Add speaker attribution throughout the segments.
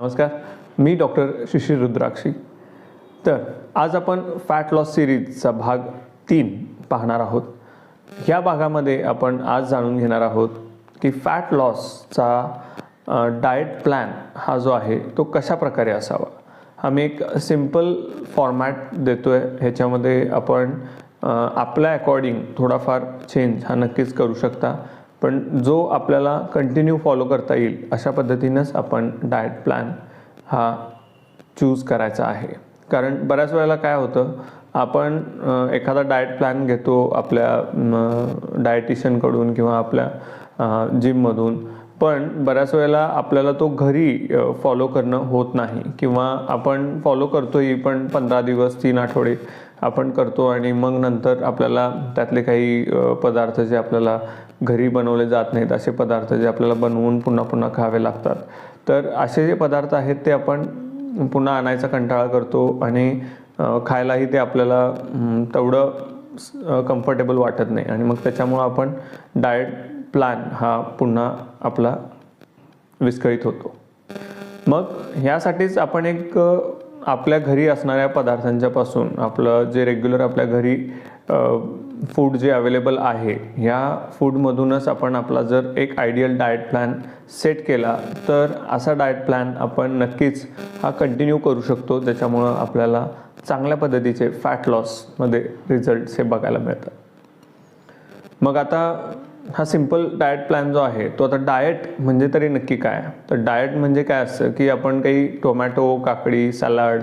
Speaker 1: नमस्कार. मी डॉक्टर शिशिर रुद्राक्षी. तर आज आपण फॅट लॉस सिरीजचा भाग तीन पाहणार आहोत. ह्या भागामध्ये आपण आज जाणून घेणार आहोत की फॅट लॉसचा डाएट प्लॅन हा जो आहे तो कशा प्रकारे असावा? आम्ही एक सिंपल फॉर्मॅट देतो आहे ह्याच्यामध्ये आपण आपल्या अकॉर्डिंग थोडाफार चेंज हा नक्कीच करू शकता. पण जो आपल्याला कंटिन्यू फॉलो करता येईल अशा पद्धतीनंच आपण डाएट प्लॅन हा चूज करायचा आहे. कारण बऱ्याच वेळेला काय होतं आपण एखादा डाएट प्लॅन घेतो आपल्या डायटिशियनकडून किंवा आपल्या जिममधून पण बऱ्याच वेळेला आपल्याला तो घरी फॉलो करणं होत नाही. किंवा आपण फॉलो करतोही पण पंधरा दिवस तीन आठवडे आपण करतो आणि मग नंतर आपल्याला त्यातले काही पदार्थ जे आपल्याला घरी बनवले जात नाहीत असे पदार्थ जे आपल्याला बनवून पुन्हा पुन्हा खावे लागतात. तर असे जे पदार्थ आहेत ते आपण पुन्हा आणायचा कंटाळा करतो आणि खायलाही ते आपल्याला तेवढं कम्फर्टेबल वाटत नाही. आणि मग त्याच्यामुळं आपण डाएट प्लॅन हा पुन्हा आपला विस्कळीत होतो. मग ह्यासाठीच आपण एक आपल्या घरी असणाऱ्या पदार्थांच्यापासून आपलं जे रेग्युलर आपल्या घरी फूड जे अवेलेबल आहे ह्या फूडमधूनच आपण आपला जर एक आयडियल डाएट प्लॅन सेट केला तर असा डाएट प्लॅन आपण नक्कीच हा कंटिन्यू करू शकतो. त्याच्यामुळं आपल्याला चांगल्या पद्धतीचे फॅट लॉसमध्ये रिझल्ट्स हे बघायला मिळतात मग आता हा सिंपल डाएट प्लॅन जो आहे तो आता डाएट म्हणजे तरी नक्की काय? तर डाएट म्हणजे काय असतं की आपण काही टोमॅटो काकडी सॅलड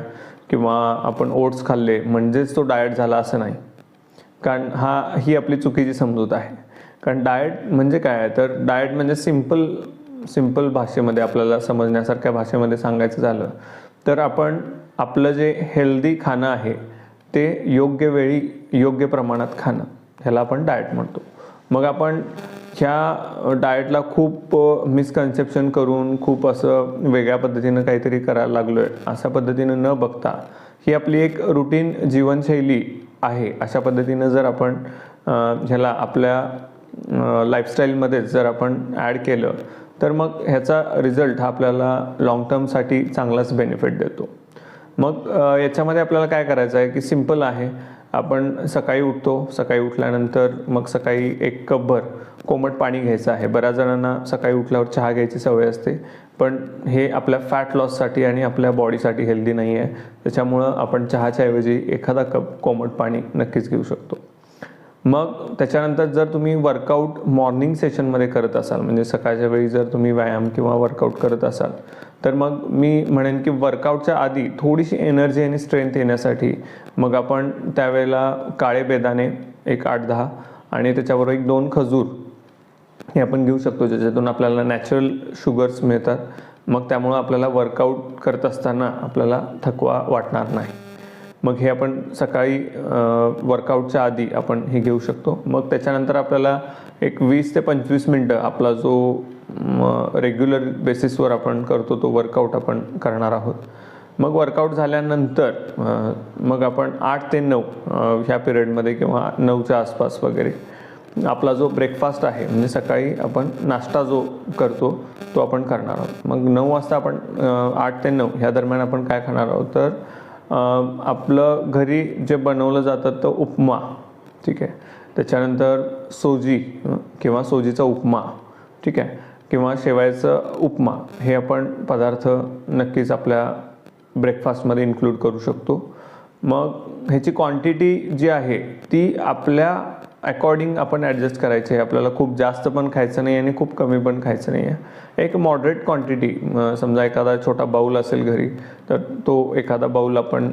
Speaker 1: किंवा आपण ओट्स खाल्ले म्हणजेच तो डाएट झाला असं नाही. कारण हा ही आपली चुकीची समजूत आहे. कारण डाएट म्हणजे काय? आहे तर डाएट म्हणजे सिंपल सिंपल भाषेमध्ये आपल्याला समजण्यासारख्या भाषेमध्ये सांगायचं झालं तर आपण आपलं जे हेल्दी खाणं आहे ते योग्य वेळी योग्य प्रमाणात खाणं. ह्याला आपण डाएट म्हणतो. मग आपण ह्या डाएटला खूप मिसकन्सेप्शन करून खूप असं वेगळ्या पद्धतीनं काहीतरी करायला लागलो आहे अशा पद्धतीनं न बघता ही आपली एक रुटीन जीवनशैली आहे. अशा पद्धतीनं जर आपण ह्याला आपल्या लाईफस्टाईलमध्येच जर आपण ॲड केलं तर मग ह्याचा रिझल्ट हा आपल्याला लाँग टर्मसाठी चांगलाच बेनिफिट देतो. मग याच्यामध्ये आपल्याला काय करायचं आहे की सिंपल आहे. आपण सकाळी उठतो सकाळी उठल्यानंतर मग सकाळी एक कपभर कोमट पाणी घ्यायचं आहे. बऱ्याच जणांना सकाळी उठल्यावर चहा घ्यायची सवय असते पण हे आपल्या फॅट लॉससाठी आणि आपल्या बॉडीसाठी हेल्दी नाही आहे त्याच्यामुळं आपण चहाच्या ऐवजी एखादा कप कोमट पाणी नक्कीच घेऊ शकतो. मग त्याच्यानंतर जर तुम्ही वर्कआउट मॉर्निंग सेशनमध्ये करत असाल म्हणजे सकाळच्या वेळी जर तुम्ही व्यायाम किंवा वर्कआउट करत असाल तर मग मी म्हणेन की वर्कआउटच्या आधी थोडीशी एनर्जी आणि स्ट्रेंथ येण्यासाठी मग आपण त्यावेळेला काळे बेदाणे एक आठ दहा आणि त्याच्याबरोबर एक दोन खजूर हे आपण घेऊ शकतो ज्याच्यातून आपल्याला नॅचरल शुगर्स मिळतात. मग त्यामुळं आपल्याला वर्कआउट करत असताना आपल्याला थकवा वाटणार नाही. मग हे आपण सकाळी वर्कआउटच्या आधी आपण हे घेऊ शकतो. मग त्याच्यानंतर आपल्याला एक वीस ते पंचवीस मिनटं आपला जो रेग्युलर बेसिसवर आपण करतो तो वर्कआउट आपण करणार आहोत. मग वर्कआउट झाल्यानंतर मग आपण आठ ते नऊ ह्या पिरियडमध्ये किंवा नऊच्या आसपास वगैरे आपला जो ब्रेकफास्ट आहे म्हणजे सकाळी आपण नाश्ता जो करतो तो आपण करणार आहोत. मग नऊ वाजता आपण आठ ते नऊ ह्या दरम्यान आपण काय खाणार आहोत? तर आपलं घरी जे बनवलं जातं तर उपमा ठीक आहे? त्याच्यानंतर सोजी किंवा सोजीचा उपमा ठीक आहे? किंवा शेवायचं उपमा हे आपण पदार्थ नक्कीच आपल्या ब्रेकफास्टमध्ये इन्क्लूड करू शकतो. मग ह्याची क्वांटिटी जी आहे ती आपल्या अकॉर्डिंग आपण ॲडजस्ट करायचे आहे. आपल्याला खूप जास्त पण खायचं नाही आणि खूप कमी पण खायचं नाही आहे. एक मॉडरेट क्वांटिटी समजा एखादा छोटा बाऊल असेल घरी तर तो एखादा बाऊल आपण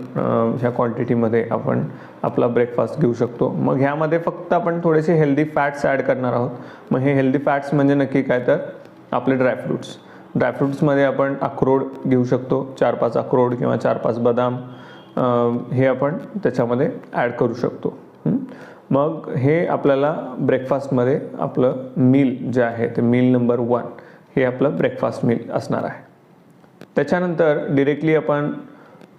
Speaker 1: ह्या क्वांटिटीमध्ये आपण आपला ब्रेकफास्ट घेऊ शकतो. मग ह्यामध्ये फक्त आपण थोडेसे हेल्दी फॅट्स ॲड करणार आहोत. मग हे हेल्दी फॅट्स म्हणजे नक्की काय? तर आपले ड्रायफ्रुट्स ड्रायफ्रुट्समध्ये आपण अक्रोड घेऊ शकतो. चार पाच अक्रोड किंवा चार पाच बदाम हे आपण त्याच्यामध्ये ॲड करू शकतो. मग हे आपल्याला ब्रेकफास्टमध्ये आपलं मील जे आहे ते मील नंबर वन हे आपलं ब्रेकफास्ट मील असणार आहे. त्याच्यानंतर डिरेक्टली आपण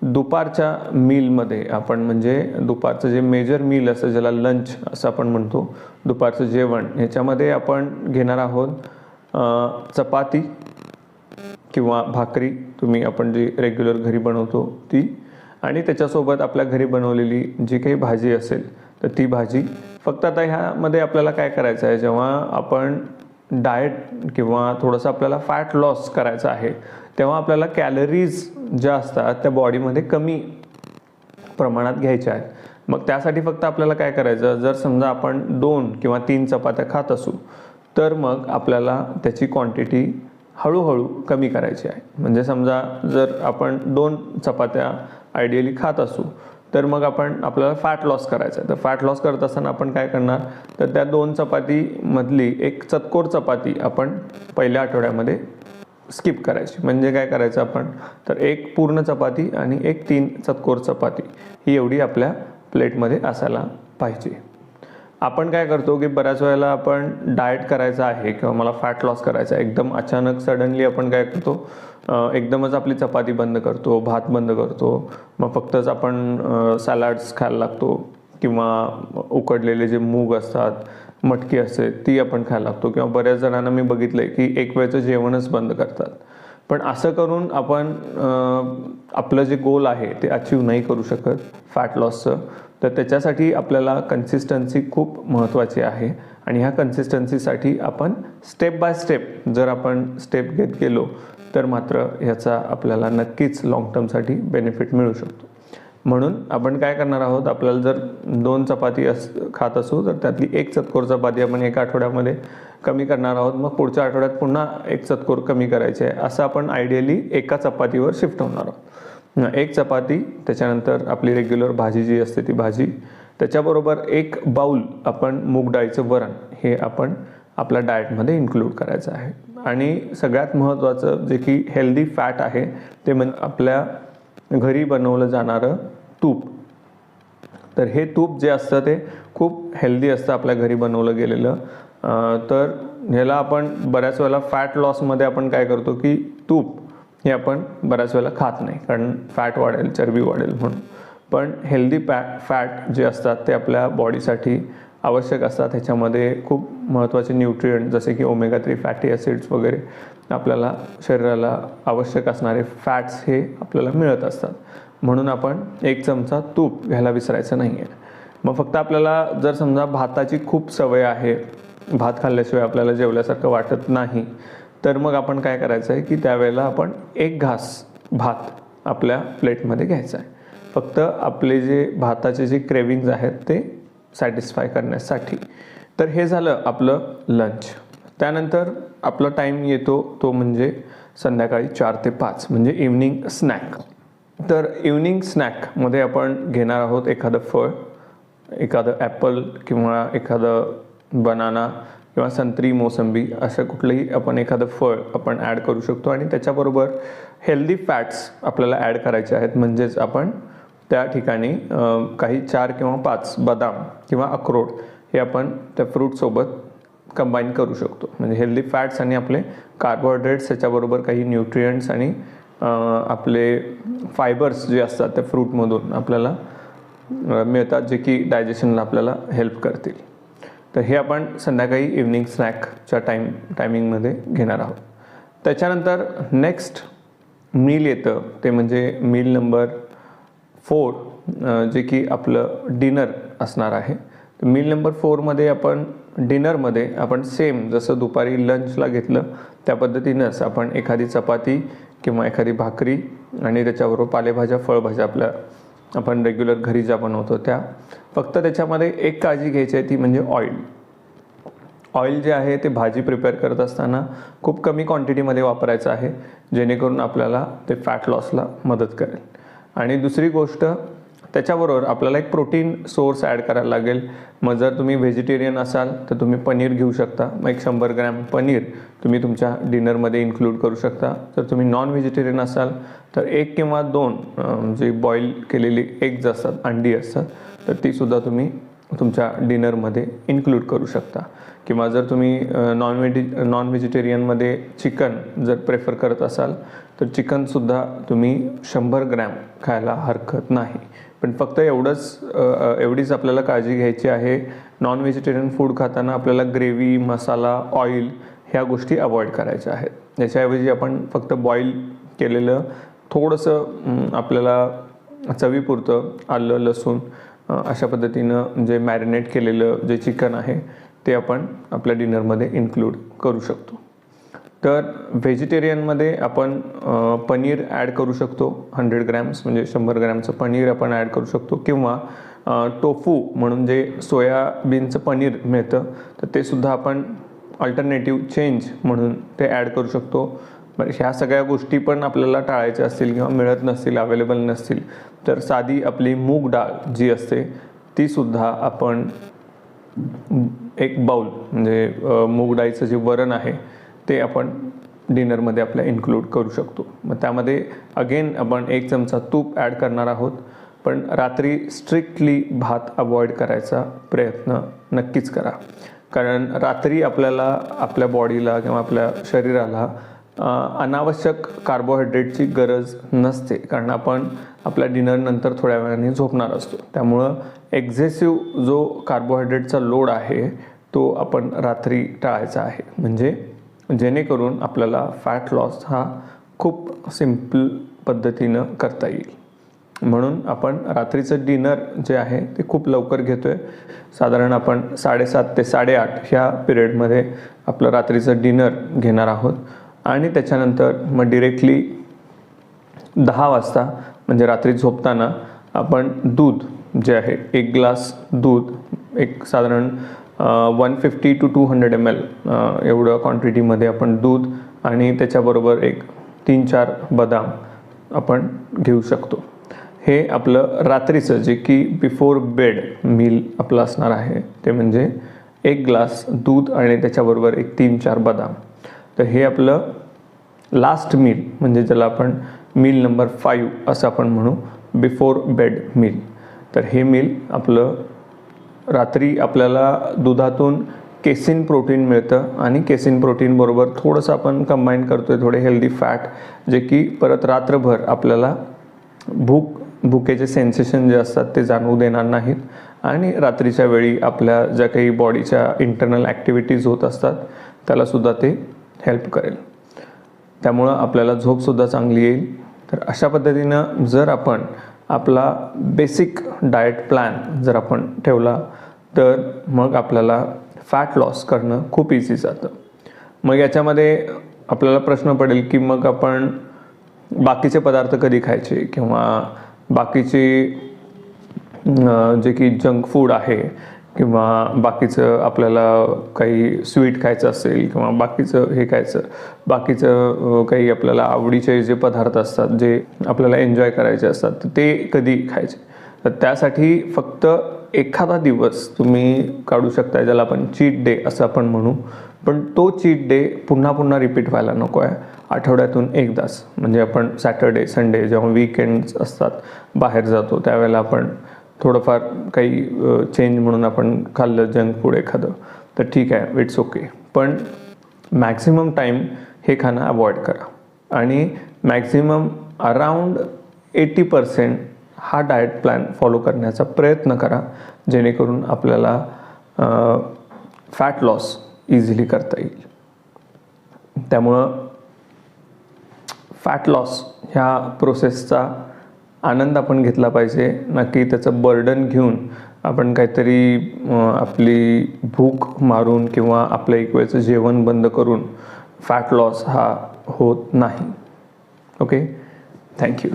Speaker 1: दुपारच्या मीलमध्ये आपण म्हणजे दुपारचं जे मेजर मील असं ज्याला लंच असं आपण म्हणतो दुपारचं जेवण ह्याच्यामध्ये आपण घेणार आहोत चपाती किंवा भाकरी तुम्ही आपण जी रेग्युलर घरी बनवतो ती. आणि त्याच्यासोबत आपल्या घरी बनवलेली जी काही भाजी असेल ती भाजी. फक्त आता ह्यामध्ये आपल्याला काय करायचं आहे जेव्हा आपण डाएट किंवा थोडंसं आपल्याला फॅट लॉस करायचं आहे तेव्हा आपल्याला कॅलरीज ज्या असतात त्या बॉडीमध्ये कमी प्रमाणात घ्यायच्या आहेत. मग त्यासाठी फक्त आपल्याला काय करायचं जर समजा आपण दोन किंवा तीन चपात्या खात असू तर मग आपल्याला त्याची क्वांटिटी हळूहळू कमी करायची आहे. म्हणजे समजा जर आपण दोन चपात्या आयडियली खात असू तर मग आपण आपल्याला फॅट लॉस करायचं आहे तर फॅट लॉस करत असताना आपण काय करणार? तर त्या दोन चपातीमधली एक चतकोर चपाती आपण पहिल्या आठवड्यामध्ये स्किप करायची. म्हणजे काय करायचं आपण? तर एक पूर्ण चपाती आणि एक तीन चतकोर चपाती ही एवढी आपल्या प्लेटमध्ये असायला पाहिजे. आपण काय करतो की बऱ्याच वेळेला आपण डाएट करायचं आहे किंवा मला फॅट लॉस करायचा आहे. एकदम अचानक सडनली आपण काय करतो? एकदमच आपली चपाती बंद करतो भात बंद करतो. मग फक्तच आपण सॅलड्स खायला लागतो किंवा उकडलेले जे मूग असतात मटकी असते ती आपण खायला लागतो. किंवा बऱ्याच जणांना मी बघितलं आहे की एक वेळचं जेवणच बंद करतात. पण असं करून आपण आपलं जे गोल आहे ते अचीव नाही करू शकत फॅट लॉसचं तर त्याच्यासाठी आपल्याला कन्सिस्टन्सी खूप महत्त्वाची आहे. आणि ह्या कन्सिस्टन्सीसाठी आपण स्टेप बाय स्टेप जर आपण स्टेप घेत गेलो तर मात्र ह्याचा आपल्याला नक्कीच लाँग टर्मसाठी बेनिफिट मिळू शकतो. म्हणून आपण काय करणार आहोत आपल्याला जर दोन चपाती अस खात असू तर त्यातली एक चतकोर चपाती आपण एका आठवड्यामध्ये कमी करणार आहोत. मग पुढच्या आठवड्यात पुन्हा एक चतकोर कमी करायचे आहे. असं आपण आयडियली एका चपातीवर शिफ्ट होणार आहोत. एक चपाती त्याच्यानंतर आपली रेग्युलर भाजी जी असते ती भाजी त्याच्याबरोबर एक बाऊल आपण मूग डाळीचं वरण हे आपण आपल्या डाएटमध्ये इन्क्लूड करायचं आहे. आणि सगळ्यात महत्त्वाचं जे की हेल्दी फॅट आहे ते म्हणजे आपल्या घरी बनवलं जाणारं तूप. तर हे तूप जे असतं ते खूप हेल्दी असतं आपल्या घरी बनवलं गेलेलं. तर ह्याला आपण बऱ्याच वेळेला फॅट लॉसमध्ये आपण काय करतो की तूप हे आपण बऱ्याच वेळेला खात नाही कारण फॅट वाढेल चरबी वाढेल म्हणून. पण हेल्दी पॅ फॅट जे असतात ते आपल्या बॉडीसाठी आवश्यक असतात. ह्याच्यामध्ये खूप महत्त्वाचे न्यूट्रियंट जसे की ओमेगा थ्री फॅटी ॲसिड्स वगैरे आपल्याला शरीराला आवश्यक असणारे फॅट्स हे आपल्याला मिळत असतात. म्हणून आपण एक चमचा तूप घ्यायला विसरायचं नाही आहे मग फक्त आपल्याला जर समजा भाताची खूप सवय आहे भात खाल्ल्याशिवाय आपल्याला जेवल्यासारखं वाटत नाही तर मग आपण काय करायचं आहे की त्यावेळेला आपण एक घास भात आपल्या प्लेटमध्ये घ्यायचा आहे फक्त आपले जे भाताचे जे क्रेविंग्ज आहेत ते सॅटिस्फाय करण्यासाठी. तर हे झालं आपलं लंच त्यानंतर आपला टाईम येतो तो म्हणजे संध्याकाळी चार ते पाच म्हणजे इव्हनिंग स्नॅक तर इव्हनिंग स्नॅकमध्ये आपण घेणार आहोत एखादं फळ एखादं ॲपल किंवा एखादं बनाना किंवा संत्री मोसंबी असं कुठलंही आपण एखादं फळ आपण ॲड करू शकतो. आणि त्याच्याबरोबर हेल्दी फॅट्स आपल्याला ॲड करायचे आहेत म्हणजेच आपण त्या ठिकाणी काही चार किंवा पाच बदाम किंवा अक्रोड हे आपण त्या फ्रूटसोबत कंबाईन करू शकतो. म्हणजे हेल्दी फॅट्स आणि आपले कार्बोहायड्रेट्स त्याच्याबरोबर काही न्यूट्रियंट्स आणि आपले फायबर्स जे असतात त्या फ्रूटमधून आपल्याला मिळतात जे की डायजेशनला आपल्याला हेल्प करतील. तर हे आपण संध्याकाळी इव्हनिंग स्नॅकच्या टाईम टायमिंगमध्ये घेणार आहोत. त्याच्यानंतर नेक्स्ट मील येतं. ते म्हणजे मील नंबर फोर जे की आपलं डिनर असणार आहे. मील नंबर फोरमध्ये आपण डिनरमध्ये आपण सेम जसं दुपारी लंचला घेतलं त्या पद्धतीनंच आपण एखादी चपाती किंवा एखादी भाकरी आणि त्याच्याबरोबर पालेभाज्या फळभाज्या आपल्या आपण रेग्युलर घरी ज्या बनवतो त्या. फक्त त्याच्यामध्ये एक काळजी घ्यायची आहे ती म्हणजे ऑइल ऑइल जे आहे ते भाजी प्रिपेअर करत असताना खूप कमी क्वांटिटीमध्ये वापरायचं आहे जेणेकरून आपल्याला ते फॅट लॉसला मदत करेल. आणि दुसरी गोष्ट त्याच्याबरोबर आपल्याला एक प्रोटीन सोर्स ॲड करायला लागेल. मग जर तुम्ही व्हेजिटेरियन असाल तर तुम्ही पनीर घेऊ शकता. मग एक शंभर ग्रॅम पनीर तुम्ही तुमच्या डिनरमध्ये इन्क्लूड करू शकता. जर तुम्ही नॉन व्हेजिटेरियन असाल तर एक किंवा दोन जे बॉईल केलेली एग्ज असतात अंडी असतात तर तीसुद्धा तुम्ही तुमच्या डिनरमध्ये इन्क्लूड करू शकता. किंवा जर तुम्ही नॉन व्हेजि नॉन व्हेजिटेरियनमध्ये चिकन जर प्रेफर करत असाल तर चिकनसुद्धा तुम्ही शंभर ग्रॅम खायला हरकत नाही. पण फक्त एवढंच एवढीच आपल्याला काळजी घ्यायची आहे नॉन व्हेजिटेरियन फूड खाताना आपल्याला ग्रेव्ही मसाला ऑइल ह्या गोष्टी अवॉइड करायच्या आहेत. याच्याऐवजी आपण फक्त बॉईल केलेलं थोडंसं आपल्याला चवीपुरतं आलं लसूण अशा पद्धतीनं म्हणजे जे मॅरिनेट केलेलं जे चिकन आहे ते आपण आपल्या डिनरमध्ये इन्क्लूड करू शकतो. तर व्हेजिटेरियनमध्ये आपण पनीर ॲड करू शकतो हंड्रेड ग्रॅम्स म्हणजे शंभर ग्रॅमचं पनीर आपण ॲड करू शकतो किंवा टोफू म्हणून जे सोयाबीनचं पनीर मिळतं तर ते सुद्धा आपण अल्टरनेटिव्ह चेंज म्हणून ते ॲड करू शकतो. ह्या सगळ्या गोष्टी पण आपल्याला टाळायच्या असतील किंवा मिळत नसतील अवेलेबल नसतील तर साधी आपली मूग डाळ जी असते तीसुद्धा आपण एक बाउल म्हणजे मूग डाळीचं जे वरण आहे ते आपण डिनरमध्ये आपल्या इन्क्लूड करू शकतो. मग त्यामध्ये अगेन आपण एक चमचा तूप ॲड करणार आहोत पण रात्री स्ट्रिक्टली भात अवॉइड करायचा प्रयत्न नक्कीच करा. कारण रात्री आपल्याला आपल्या बॉडीला किंवा आपल्या शरीराला अनावश्यक कार्बोहायड्रेटची गरज नसते. कारण आपण आपल्या डिनरनंतर थोड्या वेळाने झोपणार असतो. त्यामुळं एक्झेसिव्ह जो कार्बोहायड्रेटचा लोड आहे तो आपण रात्री टाळायचा आहे. म्हणजे जेणेकरून आपल्याला फॅट लॉस हा खूप सिंपल पद्धतीनं करता येईल. म्हणून आपण रात्रीचं डिनर जे आहे ते खूप लवकर घेतो आहे साधारण आपण साडेसात ते साडेआठ ह्या पिरियडमध्ये आपलं रात्रीचं डिनर घेणार आहोत. आणि त्याच्यानंतर मग डिरेक्टली दहा वाजता म्हणजे रात्री झोपताना आपण दूध जे आहे एक ग्लास दूध एक साधारण one fifty two two hundred M L एवढं क्वांटिटीमध्ये आपण दूध आणि त्याच्याबरोबर एक तीन चार बदाम आपण घेऊ शकतो. हे आपलं रात्रीचं जे की बिफोर बेड मील आपलं असणार आहे ते म्हणजे एक ग्लास दूध आणि त्याच्याबरोबर एक तीन चार बदाम. तर हे आपलं लास्ट मील म्हणजे ज्याला आपण मील नंबर फाईव्ह असं आपण म्हणू बिफोर बेड मील तर हे मील आपलं रात्री आपल्याला दुधातून केसिन प्रोटीन मिळतं आणि केसिन प्रोटीनबरोबर थोडंसं आपण कंबाईन करतो आहे थोडे हेल्दी फॅट जे की परत रात्रभर आपल्याला भूक भुकेचे सेन्सेशन जे असतात ते जाणवू देणार नाहीत. आणि रात्रीच्या वेळी आपल्या ज्या काही बॉडीच्या इंटरनल ॲक्टिव्हिटीज होत असतात त्यालासुद्धा ते हेल्प करेल. त्यामुळं आपल्याला झोपसुद्धा चांगली येईल. तर अशा पद्धतीनं जर आपण आपला बेसिक डाएट प्लॅन जर आपण ठेवला तर मग आपल्याला फॅट लॉस करणं खूप इझी जातं. मग याच्यामध्ये आपल्याला प्रश्न पडेल की मग आपण बाकीचे पदार्थ कधी खायचे? किंवा बाकीचे जे की जंक फूड आहे किंवा बाकीचं आपल्याला काही स्वीट खायचं असेल किंवा बाकीचं हे खायचं बाकीचं काही आपल्याला आवडीचे जे पदार्थ असतात जे आपल्याला एन्जॉय करायचे असतात ते कधी खायचे? तर त्यासाठी फक्त एखादा दिवस तुम्ही काढू शकता ज्याला आपण चीट डे असं आपण म्हणू. पण तो चीट डे पुन्हा पुन्हा रिपीट व्हायला नको आहे. आठवड्यातून एकदाच. म्हणजे आपण सॅटर्डे संडे जेव्हा वीकेंड्स असतात बाहेर जातो त्यावेळेला आपण थोडंफार काही चेंज म्हणून आपण खाल्लं जंक फूड एखादं तर ठीक आहे इट्स ओके पण मॅक्झिमम टाईम हे खाणं अवॉइड करा. आणि मॅक्झिमम अराउंड एटी पर्सेंट हा डाएट प्लॅन फॉलो करण्याचा प्रयत्न करा जेणेकरून आपल्याला फॅट लॉस इझिली करता येईल. त्यामुळं फॅट लॉस ह्या प्रोसेसचा आनंद आपण घेतला पाहिजे. नक्की त्याचं बर्डन घेऊन आपण काहीतरी आपली भूक मारून किंवा आपलं एक वेळचं जेवण बंद करून फॅट लॉस हा होत नाही. Okay thank you